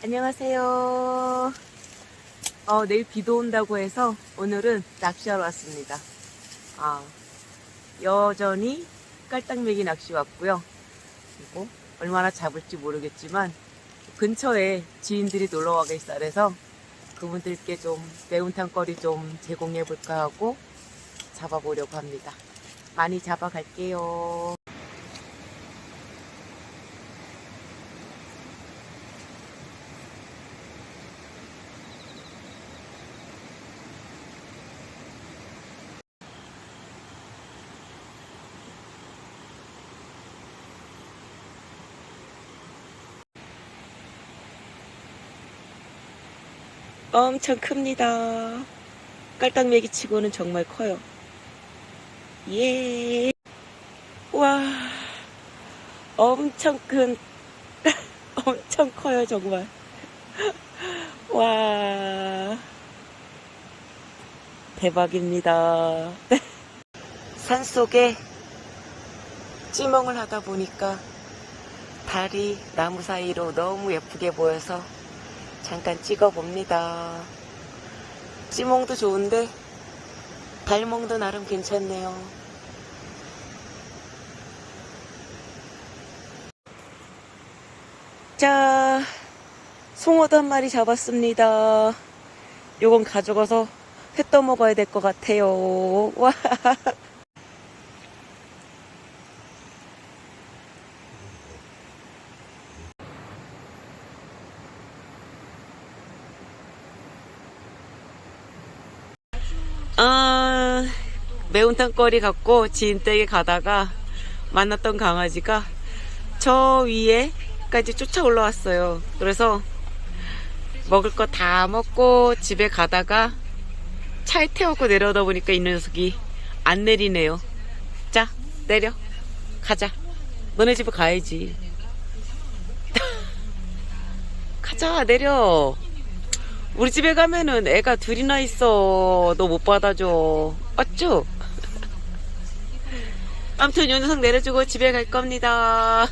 안녕하세요. 어, 내일 비도 온다고 해서 오늘은 낚시하러 왔습니다. 아, 여전히 깔딱매기 낚시 왔고요. 그리고 얼마나 잡을지 모르겠지만 근처에 지인들이 놀러 와 계시다래서 그분들께 좀 매운탕 거리 좀 제공해 볼까 하고 잡아보려고 합니다. 많이 잡아갈게요. 엄청 큽니다. 깔딱매기 치고는 정말 커요. 예. 와. 엄청 큰, 엄청 커요, 정말. 와. 대박입니다. 산 속에 찌멍을 하다 보니까 달이 나무 사이로 너무 예쁘게 보여서 잠깐 찍어봅니다. 찌몽도 좋은데 달몽도 나름 괜찮네요. 자, 송어도 한 마리 잡았습니다. 요건 가져가서 회 떠먹어야 될 것 같아요. 와. 아, 매운탕거리 갖고 지인 댁에 가다가 만났던 강아지가 저 위에까지 쫓아 올라왔어요. 그래서 먹을 거 다 먹고 집에 가다가 차에 태워고 내려오다 보니까 이 녀석이 안 내리네요. 자, 내려. 가자. 너네 집에 가야지. 가자, 내려. 우리 집에 가면은 애가 둘이나 있어. 너 못 받아줘. 맞죠? 아무튼 요 녀석 내려주고 집에 갈 겁니다.